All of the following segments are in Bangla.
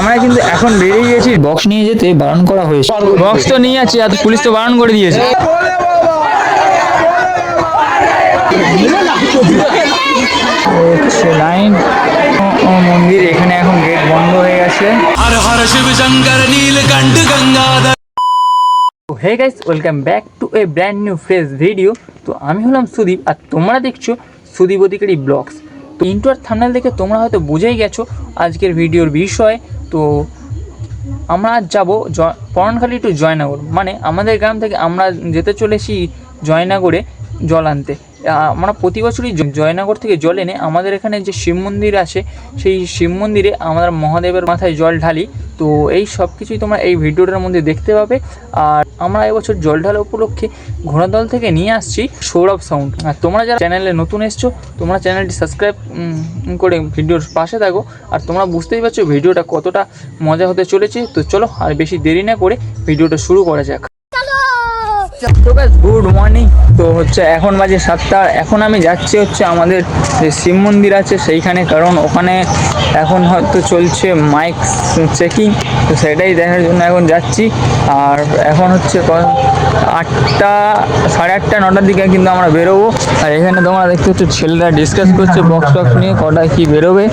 আমরা কিন্তু এখন বেরিয়ে গেছি। বক্স নিয়ে যেতে বারণ করা হয়েছে। বক্স তো নিয়ে আছি আর পুলিশ তো বারণ করে দিয়েছে। লাইন। মন্দির এখানে এখন গেট বন্ধ হয়ে গেছে। Har Har Shiv Shankar Neelkanth Gangadhar. Hey guys welcome back to a brand new fresh video তো আমি হলাম সুদীপ আর তোমরা দেখছ সুদীপ অধিকারী ব্লগস। তো ইন্টু আর থামনাল দেখে তোমরা হয়তো বুঝেই গেছো আজকের ভিডিওর বিষয়। তো আমরা আজ যাব পরানখালি টু জয়নগর। মানে আমাদের গ্রাম থেকে আমরা যেতে চলেছি জয়নগরে। জল আনতে। আমরা প্রতি বছরই জয়নগর থেকে জল এনে আমাদের এখানে যে শিব মন্দির আছে, সেই শিব মন্দিরে আমরা মহাদেবের মাথায় জল ঢালি। তো এই সব কিছুই তোমরা এই ভিডিওটার মধ্যে দেখতে পাবে। আর আমরা এবছর জল ঢালা উপলক্ষে ঘোড়াদল থেকে নিয়ে আসছি সৌরভ সাউন্ড। আর তোমরা যারা চ্যানেলে নতুন এসছো, তোমরা চ্যানেলটি সাবস্ক্রাইব করে ভিডিওর পাশে থাকো। আর তোমরা বুঝতেই পারছ ভিডিওটা কতটা মজা হতে চলেছে। তো চলো আর বেশি দেরি না করে ভিডিওটা শুরু করা যাক। তো গাইস গুড মর্নিং তো হচ্ছে এখন বাজে সাতটা। এখন আমি যাচ্ছি হচ্ছে আমাদের যে শিব মন্দির আছে সেইখানে, কারণ ওখানে এখন হয়তো চলছে মাইক চেকিং তো সেটাই দেখার জন্য এখন যাচ্ছি। আর এখন হচ্ছে আটটা, সাড়ে আটটা, নটার দিকে কিন্তু আমরা বেরোবো। আর এখানে তোমরা দেখতে হচ্ছে ছেলেরা ডিসকাস করছে বক্স টক্স নিয়ে কটায় কী বেরোবে।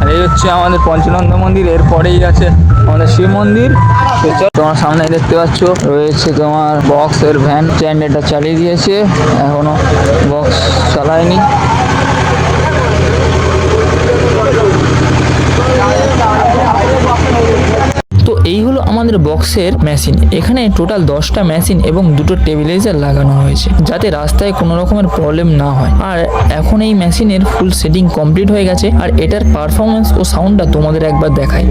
আর এই হচ্ছে আমাদের পঞ্চনন্দ মন্দির। এরপরেই আছে আমাদের শিব মন্দির। তোমার সামনে দেখতে পাচ্ছ, রয়েছে তোমার বক্স এর ভ্যান স্ট্যান্ড চালিয়ে দিয়েছে। এখনও বক্স চালায়নি তো এই হলো আমাদের বক্সের মেশিন। এখানে টোটাল দশটা মেশিন এবং দুটো টেবিলাইজার লাগানো হয়েছে, যাতে রাস্তায় কোনো রকমের প্রবলেম না হয়। আর এখন এই মেশিনের ফুল সেটিং কমপ্লিট হয়ে গেছে, আর এটার পারফরমেন্স ও সাউন্ডটা তোমাদের একবার দেখাই।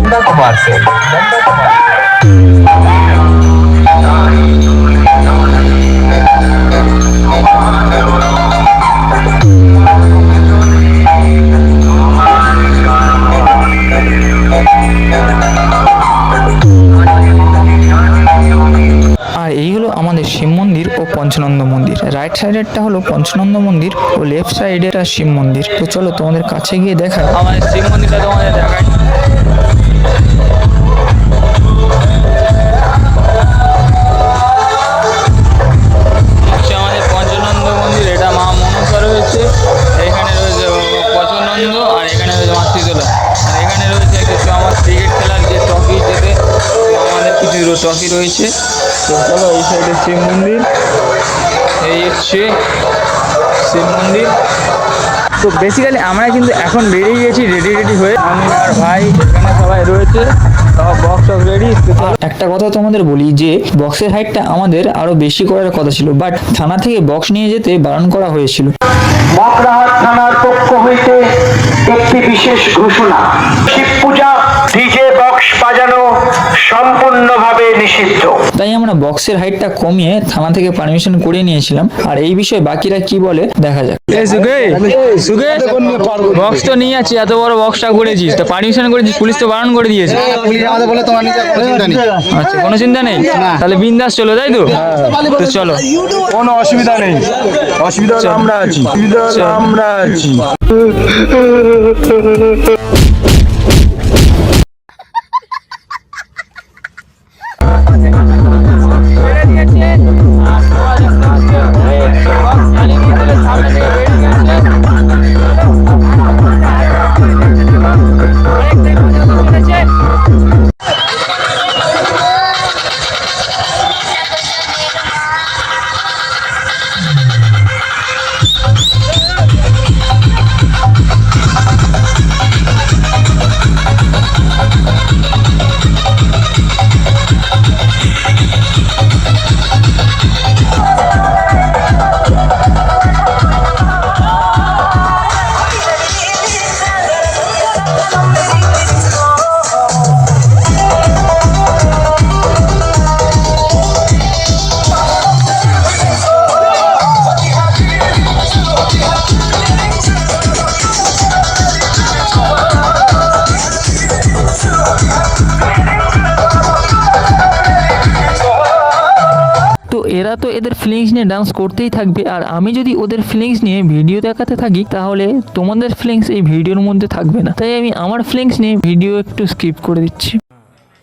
পঞ্চনন্দ মন্দির। রাইট সাইডেরটা হলো পঞ্চনন্দ মন্দির ও লেফট সাইডেরটা শিব মন্দির। তো চলো তোমাদের কাছে গিয়ে দেখাই। আমাদের শিব মন্দিরটা তোমাদের দেখায় রয়েছে। তো চলো এই সাইডে শিব মন্দির। হচ্ছে শিব মন্দির। তো বেসিক্যালি আমরা কিন্তু এখন বেরিয়ে গেছি রেডি রেডি হয়ে। আমি আর ভাই এখানে সবাই রয়েছে একটা কথা তোমাদের বলি যে বক্সের হাইটটা আমাদের আরও বেশি করার কথা ছিল বাট থানা থেকে বক্স নিয়ে যেতে বারণ করা হয়েছিল। মকরাহাট থানার পক্ষ হইতে একটি বিশেষ ঘোষণা। শিব পূজা সম্পূর্ণভাবে নিষিদ্ধ। তাই আমরা বক্সের হাইটটা কমিয়ে থানা থেকে পারমিশন করে নিয়েছিলাম। আর এই বিষয়ে বাকিরা কি বলে দেখা যাক। সুগে সুগে বক্স তো নিয়ে যাচ্ছি এত বড় বক্সটা করেছিস। তো পারমিশন করেছিস পুলিশ তো বারণ করে দিয়েছে। পুলিশ আমাদের বলে তোমার নিজের কোনো চিন্তা নেই? আচ্ছা কোনো চিন্তা নেই তাহলে বিন্দাস চলো তাই তো? তো চলো। কোনো অসুবিধা নেই। অসুবিধা হলে আমরা আছি। অসুবিধা হলে আমরা আছি তো এরা তো এদের ফিলিংস নিয়ে ডান্স করতেই থাকবে আর আমি যদি ওদের ফিলিংস নিয়ে ভিডিও দেখাতে থাকি তাহলে তোমাদের ফিলিংস এই ভিডিওর মধ্যে থাকবে না তাই আমি আমার ফিলিংস নিয়ে ভিডিও একটু স্কিপ করে দিচ্ছি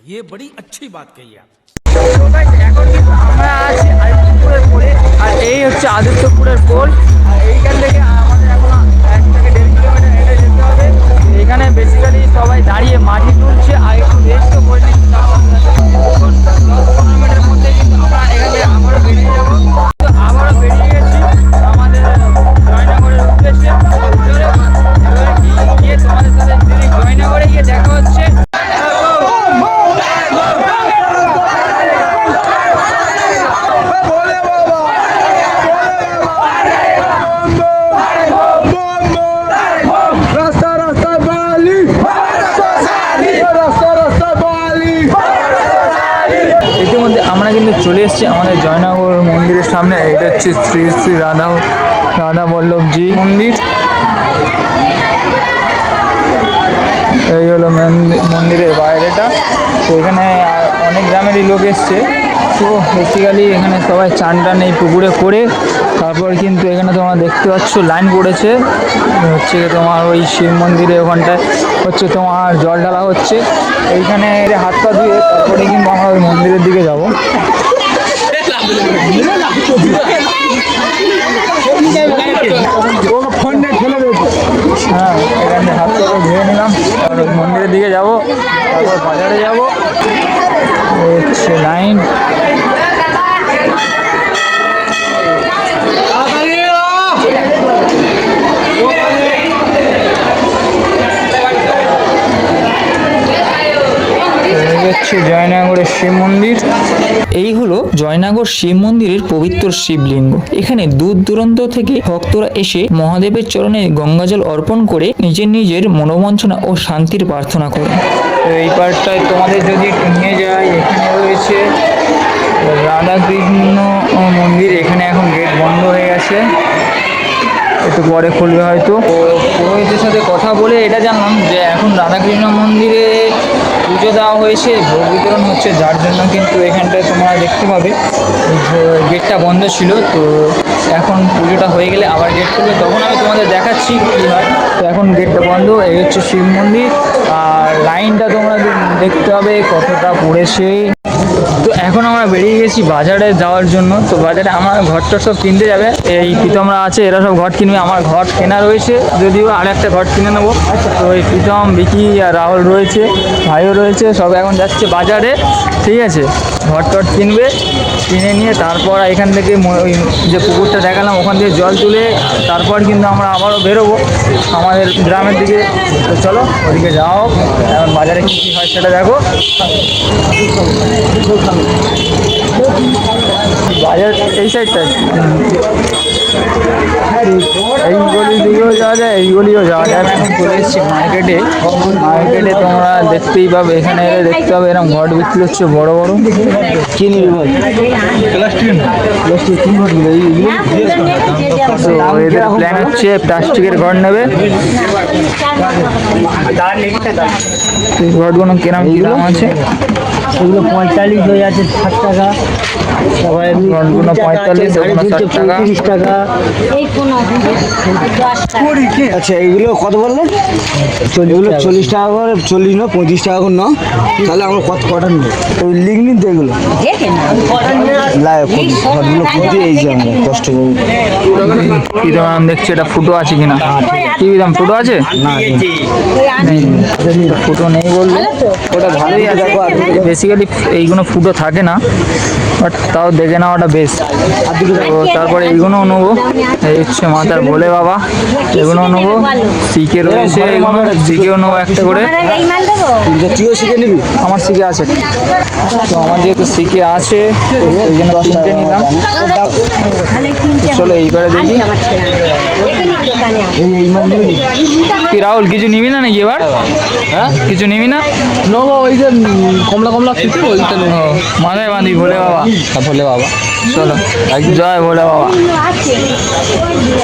ये बड़ी अच्छी बात कही आप তো guys, এখন কিন্তু আমরা আছি আদিত্যপুরের পোলে আর এই হচ্ছে আদিত্যপুরের পোল আর এইখান থেকে আমাদের এখন এক থেকে দেড় কিলোমিটার হেঁটে যেতে হবে এখানে বেসিক্যালি সবাই দাঁড়িয়ে মাটি তুলছে আর একটু রেস্টও এসেছি আমাদের জয়নগর মন্দিরের সামনে। এটা হচ্ছে শ্রী শ্রী রাধা রাধা বল্লভজি মন্দির। এই হলো মন্দি- মন্দিরের বাইরেটা। তো এখানে অনেক গ্রামেরই লোক এসছে। তো বেসিক্যালি এখানে সবাই চান টান এই পুকুরে করে, তারপর কিন্তু এখানে তোমরা দেখতে পাচ্ছ লাইন পড়েছে। হচ্ছে তোমার ওই শিব মন্দিরে ওখানটায় হচ্ছে তোমার জল ঢালা হচ্ছে। এইখানে হাত পা ধুয়ে তারপরে কিন্তু আমরা ওই মন্দিরের দিকে যাব। দেবো হ্যাঁ এখানে হাত নিলাম। মন্দিরের দিকে যাব তারপর বাজারে যাব। হচ্ছে জয়নগর শিব মন্দিরের পবিত্র শিবলিঙ্গ। এখানে দূর দূরান্ত থেকে ভক্তরা এসে মহাদেবের চরণে গঙ্গাজল অর্পণ করে নিজের নিজের মনোবাঞ্ছনা ও শান্তির প্রার্থনা করে এই পার্টটায় তোমাদের যদি নিয়ে যাই, এখানে রয়েছে রাধাকৃষ্ণ মন্দির। এখানে এখন গেট বন্ধ হয়ে গেছে। একটু পরে খুলবে হয়তো। পুরোহিতের সাথে কথা বলে এটা জানলাম যে এখন রাধাকৃষ্ণ মন্দিরে পুজো দেওয়া হয়েছে, ভোগ বিতরণ হচ্ছে, যার জন্য কিন্তু এখানটায় তোমরা দেখতে পাবে। গেটটা বন্ধ ছিল, তো এখন পুজোটা হয়ে গেলে আবার গেট খুলবে। তখন আমি তোমাদের দেখাচ্ছি কী হয়। তো এখন গেটটা বন্ধ, এই হচ্ছে শিব মন্দির। আর লাইনটা তোমরা দেখতে হবে কতটা পড়েছে। তো এখন আমরা বেরিয়ে গেছি বাজারে যাওয়ার জন্য। তো বাজারে আমার ঘরটা সব কিনতে যাবে। এই প্রীতমরা আছে, এরা সব ঘর কিনবে। আমার ঘর কেনা রয়েছে, যদিও আর একটা ঘর কিনে নেব। তো এই প্রীতম বিকি আর রাহুল রয়েছে, ভাইও রয়েছে, সব এখন যাচ্ছে বাজারে, ঠিক আছে? ঘর টট কিনবে কিনে নিয়ে তারপর এখান থেকে ওই যে পুকুরটা দেখালাম, ওখান থেকে জল তুলে তারপর কিন্তু আমরা আবারও বেরোবো আমাদের গ্রামের দিকে। তো চলো, ওদিকে যাও এখন বাজারে কী কী হয় সেটা দেখো। বাজার এই সাইডটা এই গলি দিকেও যাওয়া যায় এই গলিও যাওয়া যায় এখন চলে এসেছি মার্কেটে মার্কেটে তোমরা দেখতেই পাবে এখানে এলে দেখতে পাবে এরকম ঘট বিক্রি হচ্ছে বড় বড়। কি নিবি বল? তো এদের প্ল্যান হচ্ছে প্লাস্টিকের ঘর নেবে। ঘরগুলো কিরম কি দাম আছে? এগুলো পঁয়তাল্লিশ হয়ে আছে ষাট টাকা। সবাই পঁয়তাল্লিশ টাকা টাকা। এই কোনো দশ টাকা আচ্ছা এগুলো কত বললেন? এগুলো চল্লিশ টাকা করে চল্লিশ না পঁয়ত্রিশ টাকা করে না তাহলে আমরা কত কটা নেব? ওই লিখ নিন তো এগুলো। না লাইভ খুঁজে এই যে আমরা কষ্ট করব দেখছি এটা ফুটো আছে কিনা? কি দাম ফুটো আছে? নেই ফুটো নেই বলল। ওটা ভালোই আছে। বেসিক্যালি এইগুলো ফুটো থাকে না বাট তাও দেখে নেওয়াটা বেশ তো তারপরে এইগুলো নেব। এই হচ্ছে মাথার ভোলে বাবা এগুলো নেব। শিখে রয়েছে এগুলো সিকেও নেব একটা করে। তুইও শিখে নিবি আমার সিকে আছে। তো আমার যেহেতু শিখে আছে ওই জন্য তিনটে নিলাম। চলো এইবারে দেখি। কি রাহুল কিছু নিবি না নাকি এবার? হ্যাঁ? কিছু নিবি না? নেব ওই যে কমলা কমলা ওইটা নেব। মাথায় বাঁধি ভোলে বাবা। বলে বাবা। চলো জয় ভোলে বাবা।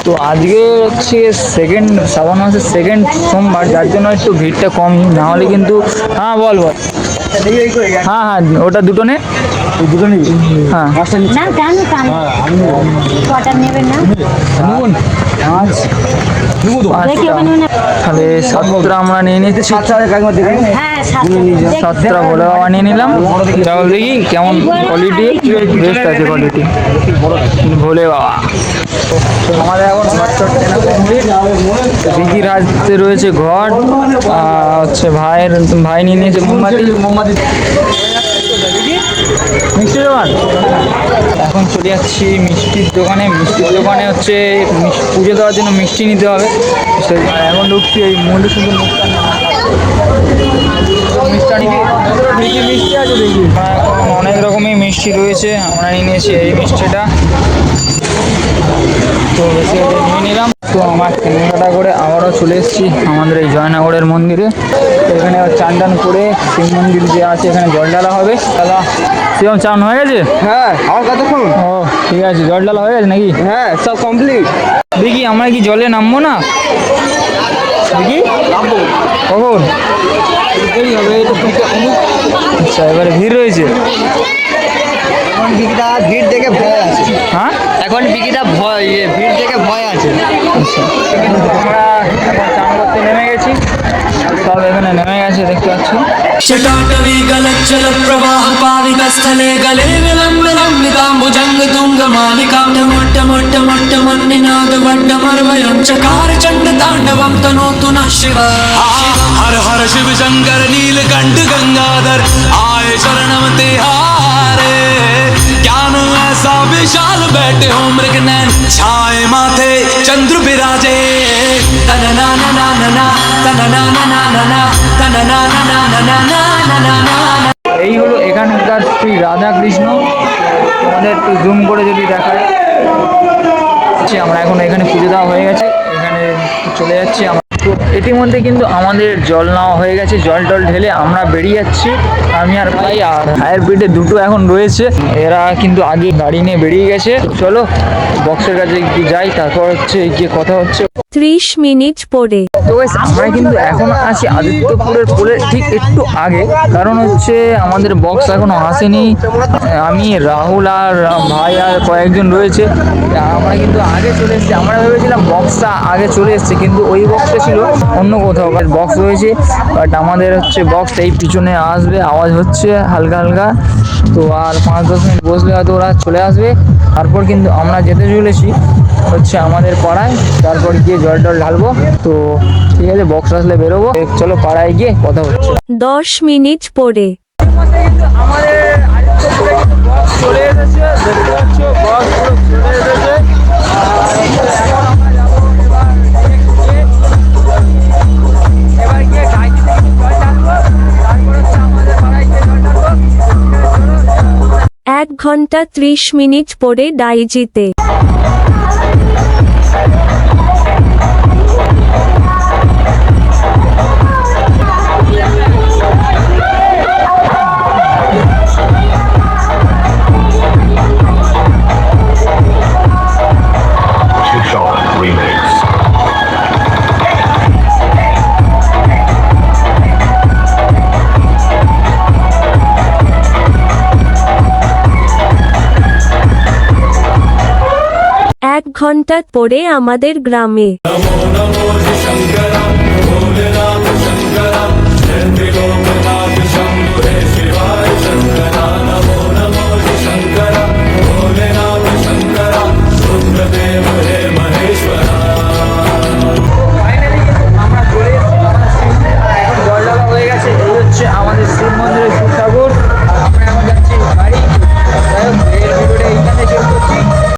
তো আজকে হচ্ছে সেকেন্ড শ্রাবণ মাসের সেকেন্ড সোমবার যার জন্য একটু ভিড়টা কম। না হলে কিন্তু হ্যাঁ বল বল। হ্যাঁ হ্যাঁ ওটা দুটো নে। দুটো নিবি হ্যাঁ না কেন কেন কটা নেবেন না? পাঁচ তাহলে সাতটা আমরা নিয়ে নিতে সাতটা ভোলে বাবা নিয়ে নিলাম। চাউল দেখি কেমন কোয়ালিটি বেস্ট আছে কোয়ালিটি ভোলে বাবা। আমাদের এখন দিঘির হাতে রয়েছে ঘর হচ্ছে ভাইয়ের ভাই নিয়ে নিয়েছে মোমবাতি মোমবাতি। মিষ্টির দোকান? এখন চলে যাচ্ছি মিষ্টির দোকানে। মিষ্টির দোকানে হচ্ছে পুজো দেওয়ার জন্য মিষ্টি নিতে হবে। এখন ঢুকছি এই মন্দির সুন্দর মিষ্টি আছে দেখি। এখন অনেক রকমের মিষ্টি রয়েছে। আমরা নিয়েছি এই মিষ্টিটা। তো নিয়ে নিলাম তো আমার কেনাকাটা করে আবারও চলে এসেছি আমাদের এই জয়নগরের মন্দিরে। এখানে চান টান করে শিব মন্দির যে আছে এখানে জল ঢালা হবে। দাদা সেরকম চান হয়ে গেছে? হ্যাঁ আমার কতক্ষণ ও ঠিক আছে জল ঢালা হয়ে গেছে নাকি? হ্যাঁ সব কমপ্লিট দেখি আমরা কি জলে নামবো না? দেখি। কখন? থেকে অমুক আচ্ছা এবারে ভিড় রয়েছে। এখন বিকিটা ভিড় দেখে ভয় আছে হ্যাঁ এখন বিকিটা ভয় ইয়ে ভিড় দেখে ভয় আছে আচ্ছা আমরা এখন চান করতে নেমে গেছি সব এখানে নেমে গেছে দেখতে পাচ্ছ शटाटवी गलच्चल प्रवाह पाविक स्थले गले विलम्ब लम्बिताम्बुजङ्ग तुङ्ग मालिका मोट्ट मोट्ट मोट्ट मन्निनाद वड्डमर्वयं चकार चण्ड ताण्डवं तनोतु नः शिव हर हर शिव शङ्कर नीलकण्ठ गङ्गाधर आए शरणम तिहारे ज्ञान सा विशाल बैठे हो मृगनैन छाए माथे चंद्र विराजे तनना नना नना तनना नना नना तनना नना नना नना नना এই হলো এখানকার শ্রী রাধাকৃষ্ণ। আমাদের একটু জুম করে যদি দেখায়। আচ্ছা, আমরা এখন এখানে পুজো দেওয়া হয়ে গেছে। এখানে চলে যাচ্ছি আমরা। ইতিমধ্যে কিন্তু আমাদের জল নেওয়া হয়ে গেছে। জল টল ঢেলে আমরা বেরিয়ে যাচ্ছি। আমি আর ভাই আর ভাইয়ের পিঠে দুটো এখন রয়েছে। এরা কিন্তু আগে গাড়ি নিয়ে বেরিয়ে গেছে। চলো বক্সের কাছে যাই, তারপর হচ্ছে গিয়ে কথা হচ্ছে। ত্রিশ মিনিট পরে। তো আমরা কিন্তু এখন আছি আদিত্যপুরের পোলের ঠিক একটু আগে। কারণ হচ্ছে আমাদের বক্স এখনও আসেনি। আমি, রাহুল আর ভাই আর কয়েকজন রয়েছে। আমরা কিন্তু আগে চলে এসেছি। আমরা ভেবেছিলাম বক্সটা আগে চলে এসেছে, কিন্তু ওই বক্সটা ছিল অন্য কোথাও। বক্স রয়েছে বাট আমাদের হচ্ছে বক্স এই পিছনে আসবে। আওয়াজ হচ্ছে হালকা হালকা। তো আর পাঁচ দশ মিনিট বসলে হয়তো ওরা চলে আসবে। তারপর কিন্তু আমরা যেতে চলেছি হচ্ছে আমাদের পাড়ায়। তারপর গিয়ে জল টল ঢালবো। তো ঠিক আছে বক্স আসলে বেরোবো। চলো পাড়ায় গিয়ে কথা হচ্ছে। দশ মিনিট পরে। এক ঘণ্টা ত্রিশ মিনিট পরে ডাইজিতে। ঘণ্টা পরে আমাদের গ্রামে।